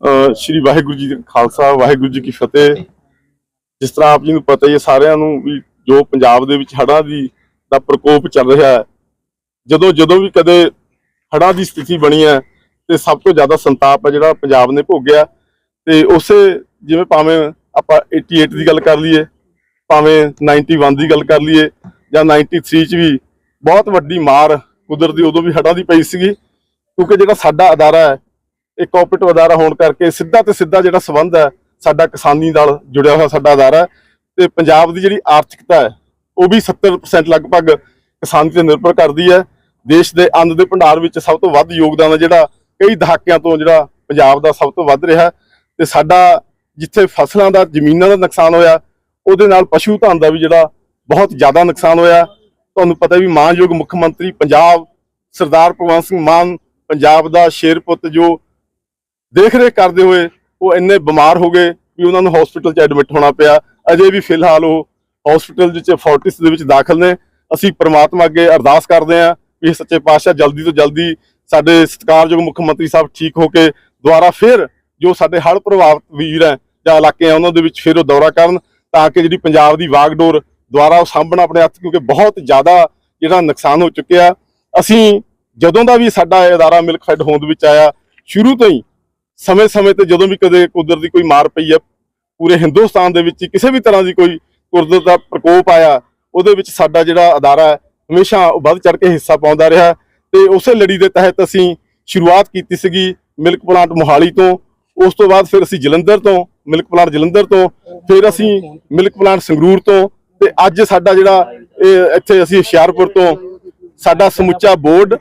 ਸ਼੍ਰੀ ਵਾਹਿਗੁਰੂ ਜੀ ਦਾ ਖਾਲਸਾ, ਵਾਹਿਗੁਰੂ ਜੀ ਕੀ ਫਤਿਹ। ਜਿਸ ਤਰ੍ਹਾਂ ਆਪ ਜੀ ਨੂੰ ਪਤਾ ਹੀ ਹੈ, ਸਾਰਿਆਂ ਨੂੰ ਵੀ ਜੋ ਪੰਜਾਬ ਦੇ ਵਿੱਚ ਹੜ੍ਹਾਂ ਦੀ ਦਾ ਪ੍ਰਕੋਪ ਚੱਲ ਰਿਹਾ ਹੈ, ਜਦੋਂ ਜਦੋਂ ਵੀ ਕਦੇ ਹੜ੍ਹਾਂ ਦੀ ਸਥਿਤੀ ਬਣੀ ਹੈ, ਤੇ ਸਭ ਤੋਂ ਜ਼ਿਆਦਾ ਸੰਤਾਪ ਹੈ ਜਿਹੜਾ ਪੰਜਾਬ ਨੇ ਭੋਗਿਆ। ਤੇ ਉਸੇ ਜਿਵੇਂ ਭਾਵੇਂ ਆਪਾਂ 88 ਦੀ ਗੱਲ ਕਰ ਲਈਏ, ਭਾਵੇਂ 91 ਦੀ ਗੱਲ ਕਰ ਲਈਏ, ਜਾਂ 93 ਚ ਵੀ ਬਹੁਤ ਵੱਡੀ ਮਾਰ ਕੁਦਰਤੀ ਉਦੋਂ ਵੀ ਹੜ੍ਹਾਂ ਦੀ ਪਈ ਸੀਗੀ, ਕਿਉਂਕਿ ਜਿਹੜਾ ਸਾਡਾ ਅਦਾਰਾ ਹੈ ਇਹ ਕੋਆਪਰੇਟਿਵ ਅਦਾਰਾ ਹੋਣ ਕਰਕੇ ਸਿੱਧਾ ਤੇ ਸਿੱਧਾ ਜਿਹੜਾ ਸਬੰਧ ਹੈ, ਸਾਡਾ ਕਿਸਾਨੀ ਨਾਲ ਜੁੜਿਆ ਹੋਇਆ ਸਾਡਾ ਅਦਾਰਾ ਹੈ ਤੇ ਪੰਜਾਬ ਦੀ ਜਿਹੜੀ ਆਰਥਿਕਤਾ ਹੈ, ਉਹ ਵੀ 70% ਲਗਭਗ ਕਿਸਾਨੀ ਤੇ ਨਿਰਭਰ ਕਰਦੀ ਹੈ। ਦੇਸ਼ ਦੇ ਅੰਨ ਦੇ ਭੰਡਾਰ ਵਿੱਚ ਸਭ ਤੋਂ ਵੱਧ ਯੋਗਦਾਨ ਹੈ ਜਿਹੜਾ ਕਈ ਦਹਾਕਿਆਂ ਤੋਂ ਜਿਹੜਾ ਪੰਜਾਬ ਦਾ ਸਭ ਤੋਂ ਵੱਧ ਰਿਹਾ ਹੈ ਤੇ ਸਾਡਾ ਜਿੱਥੇ ਫਸਲਾਂ ਦਾ, ਜ਼ਮੀਨਾਂ ਦਾ ਨੁਕਸਾਨ ਹੋਇਆ, ਉਹਦੇ ਨਾਲ ਪਸ਼ੂ ਧਨ ਦਾ ਵੀ ਜਿਹੜਾ ਬਹੁਤ ਜ਼ਿਆਦਾ ਨੁਕਸਾਨ ਹੋਇਆ। ਤੁਹਾਨੂੰ ਪਤਾ ਵੀ ਮਾਨਯੋਗ ਮੁੱਖ ਮੰਤਰੀ ਪੰਜਾਬ ਸਰਦਾਰ ਭਗਵੰਤ ਸਿੰਘ ਮਾਨ, ਪੰਜਾਬ ਦਾ ਸ਼ੇਰ ਪੁੱਤ ਜੋ ਦੇਖ ਰੇਖ ਕਰਦੇ ਹੋਏ ਉਹ ਇੰਨੇ ਬਿਮਾਰ ਹੋ ਗਏ ਵੀ ਉਹਨਾਂ ਨੂੰ ਹਸਪੀਟਲ 'ਚ ਐਡਮਿਟ ਹੋਣਾ ਪਿਆ। ਅਜੇ ਵੀ ਫਿਲਹਾਲ ਉਹ ਹਸਪੀਟਲ ਵਿੱਚ ਫੋਰਟਿਸ ਦੇ ਵਿੱਚ ਦਾਖਲ ਨੇ। ਅਸੀਂ ਪ੍ਰਮਾਤਮਾ ਅੱਗੇ ਅਰਦਾਸ ਕਰਦੇ ਹਾਂ ਵੀ ਸੱਚੇ ਪਾਤਸ਼ਾਹ ਜਲਦੀ ਤੋਂ ਜਲਦੀ ਸਾਡੇ ਸਤਿਕਾਰਯੋਗ ਮੁੱਖ ਮੰਤਰੀ ਸਾਹਿਬ ਠੀਕ ਹੋ ਕੇ ਦੁਬਾਰਾ ਫਿਰ ਜੋ ਸਾਡੇ ਹੜ੍ਹ ਪ੍ਰਭਾਵਿਤ ਵੀਰ ਹੈ ਜਾਂ ਇਲਾਕੇ ਆ ਉਹਨਾਂ ਦੇ ਵਿੱਚ ਫਿਰ ਉਹ ਦੌਰਾ ਕਰਨ ਤਾਂ ਕਿ ਜਿਹੜੀ ਪੰਜਾਬ ਦੀ ਵਾਗਡੋਰ ਦੁਬਾਰਾ ਉਹ ਸਾਂਭਣਾ ਆਪਣੇ ਹੱਥ, ਕਿਉਂਕਿ ਬਹੁਤ ਜ਼ਿਆਦਾ ਜਿਹੜਾ ਨੁਕਸਾਨ ਹੋ ਚੁੱਕਿਆ। ਅਸੀਂ ਜਦੋਂ ਦਾ ਵੀ ਸਾਡਾ ਇਹ ਅਦਾਰਾ ਮਿਲਕ ਫੈਡ ਹੋਂਦ ਵਿੱਚ ਆਇਆ, ਸ਼ੁਰੂ ਤੋਂ ਹੀ ਸਮੇਂ-ਸਮੇਂ ਤੇ ਜਦੋਂ ਵੀ ਕਦੇ ਕੁਦਰਤ ਦੀ ਕੋਈ ਮਾਰ ਪਈ ਹੈ, ਪੂਰੇ ਹਿੰਦੁਸਤਾਨ ਦੇ ਵਿੱਚ ਕਿਸੇ ਵੀ ਤਰ੍ਹਾਂ ਦੀ ਕੋਈ ਕੁਦਰਤ ਦਾ ਪ੍ਰਕੋਪ ਆਇਆ, ਉਹਦੇ ਵਿੱਚ ਸਾਡਾ ਜਿਹੜਾ ਅਦਾਰਾ ਹਮੇਸ਼ਾ ਉਹ ਵੱਧ ਚੜ ਕੇ ਹਿੱਸਾ ਪਾਉਂਦਾ ਰਿਹਾ ਤੇ ਉਸੇ ਲੜੀ ਦੇ ਤਹਿਤ ਅਸੀਂ ਸ਼ੁਰੂਆਤ ਕੀਤੀ ਸੀਗੀ ਮਿਲਕ ਪਲਾਂਟ ਮੋਹਾਲੀ ਤੋਂ, ਉਸ ਤੋਂ ਬਾਅਦ ਫਿਰ ਅਸੀਂ ਜਲੰਧਰ ਤੋਂ, ਮਿਲਕ ਪਲਾਂਟ ਜਲੰਧਰ ਤੋਂ, ਫਿਰ ਅਸੀਂ ਮਿਲਕ ਪਲਾਂਟ ਸੰਗਰੂਰ ਤੋਂ ਤੇ ਅੱਜ ਸਾਡਾ ਜਿਹੜਾ ਇਹ ਇੱਥੇ ਅਸੀਂ ਹੁਸ਼ਿਆਰਪੁਰ ਤੋਂ, ਸਾਡਾ ਸਮੁੱਚਾ ਬੋਰਡ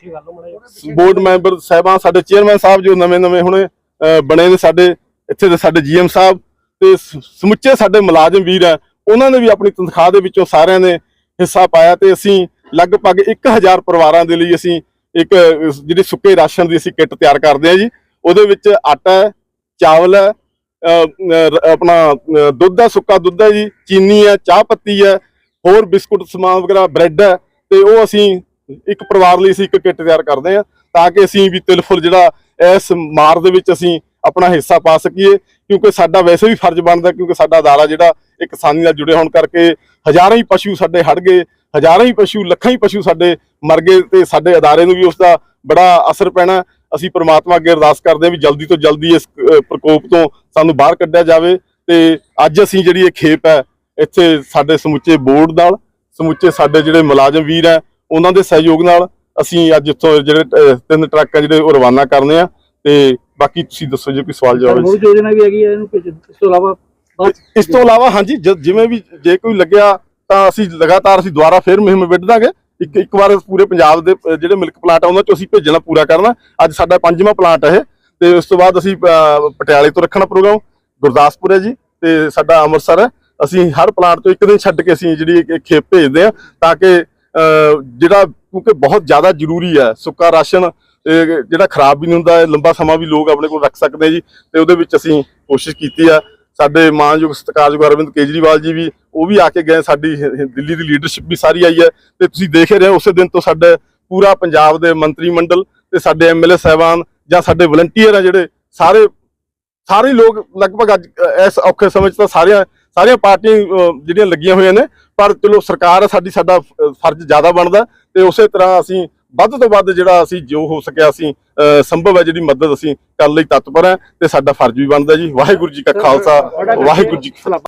ਬੋਰਡ ਮੈਂਬਰ ਸਾਹਿਬਾਨ, ਸਾਡੇ ਚੇਅਰਮੈਨ ਸਾਹਿਬ ਜੋ ਨਵੇਂ-ਨਵੇਂ ਹੁਣੇ ਬਣੇ ਨੇ ਸਾਡੇ, ਇੱਥੇ ਦੇ ਸਾਡੇ ਜੀਐਮ ਸਾਹਿਬ ਤੇ ਸਮੁੱਚੇ ਸਾਡੇ ਮੁਲਾਜ਼ਮ ਵੀਰ ਆ ਉਹਨਾਂ ਨੇ ਵੀ ਆਪਣੀ ਤਨਖਾਹ ਦੇ ਵਿੱਚੋਂ ਸਾਰਿਆਂ ਨੇ ਹਿੱਸਾ ਪਾਇਆ ਤੇ ਅਸੀਂ ਲਗਭਗ 1000 ਪਰਿਵਾਰਾਂ ਦੇ ਲਈ ਅਸੀਂ ਇੱਕ ਜਿਹੜੀ ਸੁੱਕੇ ਰਾਸ਼ਨ ਦੀ ਅਸੀਂ ਕਿੱਟ ਤਿਆਰ ਕਰਦੇ ਹਾਂ ਜੀ, ਉਹਦੇ ਵਿੱਚ ਆਟਾ ਹੈ, ਚਾਵਲ ਹੈ ਆਪਣਾ ਦੁੱਧ ਹੈ, ਸੁੱਕਾ ਦੁੱਧ ਹੈ ਜੀ, ਚੀਨੀ ਹੈ, ਚਾਹ ਪੱਤੀ ਹੈ, ਹੋਰ ਬਿਸਕੁਟ ਸਮਾਨ ਵਗੈਰਾ, ਬ੍ਰੈਡ ਹੈ, ਤੇ ਉਹ ਅਸੀਂ ਇੱਕ ਪਰਿਵਾਰ ਲਈ ਅਸੀਂ ਇੱਕ ਕਿੱਟ ਤਿਆਰ ਕਰਦੇ ਹਾਂ, ਤਾਂ ਕਿ ਅਸੀਂ ਵੀ ਤਿਲਫੁਲ ਜਿਹੜਾ ਇਸ ਮਾਰ ਦੇ ਵਿੱਚ ਅਸੀਂ ਆਪਣਾ ਹਿੱਸਾ ਪਾ ਸਕੀਏ, ਕਿਉਂਕਿ ਸਾਡਾ ਵੈਸੇ ਵੀ ਫਰਜ਼ ਬਣਦਾ, ਕਿਉਂਕਿ ਸਾਡਾ ਅਦਾਰਾ ਜਿਹੜਾ ਇਹ ਕਿਸਾਨੀ ਨਾਲ ਜੁੜੇ ਹੋਣ ਕਰਕੇ ਹਜ਼ਾਰਾਂ ਹੀ ਪਸ਼ੂ ਸਾਡੇ ਹੜ ਗਏ, ਹਜ਼ਾਰਾਂ ਹੀ ਪਸ਼ੂ, ਲੱਖਾਂ ਹੀ ਪਸ਼ੂ ਸਾਡੇ ਮਰ ਗਏ ਤੇ ਸਾਡੇ ਅਦਾਰੇ ਨੂੰ ਵੀ ਉਸ ਦਾ ਬੜਾ ਅਸਰ ਪੈਣਾ। ਅਸੀਂ ਪ੍ਰਮਾਤਮਾ ਅੱਗੇ ਅਰਦਾਸ ਕਰਦੇ ਹਾਂ ਵੀ ਜਲਦੀ ਤੋਂ ਜਲਦੀ ਇਸ ਪ੍ਰਕੋਪ ਤੋਂ ਸਾਨੂੰ ਬਾਹਰ ਕੱਢਿਆ ਜਾਵੇ ਤੇ ਅੱਜ ਅਸੀਂ ਜਿਹੜੀ ਇਹ ਖੇਪ ਹੈ, ਇੱਥੇ ਸਾਡੇ ਸਮੁੱਚੇ ਬੋਰਡ ਨਾਲ, ਸਮੁੱਚੇ ਸਾਡੇ ਜਿਹੜੇ ਮੁਲਾਜ਼ਮ ਵੀਰ ਹੈ, ਉਹਨਾਂ ਦੇ ਸਹਿਯੋਗ ਨਾਲ ਅਸੀਂ ਅੱਜ ਇੱਥੋਂ ਜਿਹੜੇ ਤਿੰਨ ਟਰੱਕ ਆ ਜਿਹੜੇ ਉਹ ਰਵਾਨਾ ਕਰਨੇ ਆ ਤੇ ਬਾਕੀ ਤੁਸੀਂ ਦੱਸੋ ਜੇ ਕੋਈ ਸਵਾਲ ਜਵਾਬ ਹੋਰ ਯੋਜਨਾ ਵੀ ਹੈਗੀ ਹੈ ਇਹਨੂੰ। ਇਸ ਤੋਂ ਇਲਾਵਾ ਇਸ ਤੋਂ ਇਲਾਵਾ ਹਾਂਜੀ ਜਿਵੇਂ ਵੀ ਜੇ ਕੋਈ ਲੱਗਿਆ ਤਾਂ ਅਸੀਂ ਲਗਾਤਾਰ ਅਸੀਂ ਦੁਬਾਰਾ ਫਿਰ ਮੁਹਿੰਮ ਵਿੱਢ ਦਾਂਗੇ। ਇੱਕ ਇੱਕ ਵਾਰ ਪੂਰੇ ਪੰਜਾਬ ਦੇ ਜਿਹੜੇ ਮਿਲਕ ਪਲਾਂਟ ਆ ਉਹਨਾਂ ਚੋਂ ਅਸੀਂ ਭੇਜਣਾ ਪੂਰਾ ਕਰਨਾ। ਅੱਜ ਸਾਡਾ ਪੰਜਵਾਂ ਪਲਾਂਟ ਹੈ ਤੇ ਉਸ ਤੋਂ ਬਾਅਦ ਅਸੀਂ ਪਟਿਆਲੇ ਤੋਂ ਰੱਖਣਾ ਪ੍ਰੋਗਰਾਮ। ਗੁਰਦਾਸਪੁਰ ਹੈ ਜੀ ਤੇ ਸਾਡਾ ਅੰਮ੍ਰਿਤਸਰ ਹੈ। ਅਸੀਂ ਹਰ ਪਲਾਂਟ ਤੋਂ ਇੱਕ ਦਿਨ ਛੱਡ ਕੇ ਅਸੀਂ ਜਿਹੜੀ ਖੇਪ ਭੇਜਦੇ ਆ ਤਾਂ ਕਿ ਜਿਹੜਾ ਕਿਉਂਕਿ ਬਹੁਤ ਜ਼ਿਆਦਾ ਜ਼ਰੂਰੀ ਹੈ। ਸੁੱਕਾ ਰਾਸ਼ਨ ਜਿਹੜਾ ਖਰਾਬ ਵੀ ਨਹੀਂ ਹੁੰਦਾ ਲੰਬਾ ਸਮਾਂ ਵੀ ਲੋਕ ਆਪਣੇ ਕੋਲ ਰੱਖ ਸਕਦੇ ਜੀ। ਤੇ ਉਹਦੇ ਵਿੱਚ ਅਸੀਂ ਕੋਸ਼ਿਸ਼ ਕੀਤੀ ਆ ਸਾਡੇ ਮਾਨਯੋਗ ਸਤਿਕਾਰਯੋਗ ਅਰਵਿੰਦ ਕੇਜਰੀਵਾਲ ਜੀ ਵੀ, ਉਹ ਵੀ ਆ ਕੇ ਗਏ। ਸਾਡੀ ਦਿੱਲੀ ਦੀ ਲੀਡਰਸ਼ਿਪ ਵੀ ਸਾਰੀ ਆਈ ਹੈ। ਤੇ ਤੁਸੀਂ ਦੇਖ ਰਹੇ ਹੋ, ਉਸੇ ਦਿਨ ਤੋਂ ਸਾਡੇ ਪੂਰਾ ਪੰਜਾਬ ਦੇ ਮੰਤਰੀ ਮੰਡਲ ਤੇ ਸਾਡੇ ਐਮਐਲਏ ਸਾਹਿਬਾਨ ਜਾਂ ਸਾਡੇ ਵਲੰਟੀਅਰ ਆ ਜਿਹੜੇ, ਸਾਰੇ ਸਾਰੇ ਲੋਕ, ਲਗਭਗ ਅੱਜ ਇਸ ਔਖੇ ਸਮੇਂ 'ਚ ਤਾਂ ਸਾਰਿਆਂ, ਸਾਰੀਆਂ ਪਾਰਟੀਆਂ ਜਿਹੜੀਆਂ ਲੱਗੀਆਂ ਹੋਈਆਂ ਨੇ ਪਰ ਚਲੋ ਸਰਕਾਰ ਸਾਡੀ ਸਾਡਾ ਫਰਜ਼ ਜ਼ਿਆਦਾ ਬਣਦਾ ਤੇ ਉਸੇ ਤਰ੍ਹਾਂ ਅਸੀਂ ਵੱਧ ਤੋਂ ਵੱਧ ਜਿਹੜਾ ਅਸੀਂ ਜੋ ਹੋ ਸਕਿਆ ਅਸੀਂ ਸੰਭਵ ਹੈ ਜਿਹੜੀ ਮਦਦ ਅਸੀਂ ਕਰਨ ਲਈ ਤਤਪਰ ਹਾਂ ਤੇ ਸਾਡਾ ਫਰਜ਼ ਵੀ ਬਣਦਾ ਜੀ। ਵਾਹਿਗੁਰੂ ਜੀ ਕਾ ਖਾਲਸਾ ਵਾਹਿਗੁਰੂ ਜੀ ਕੀ ਫਤਿਹ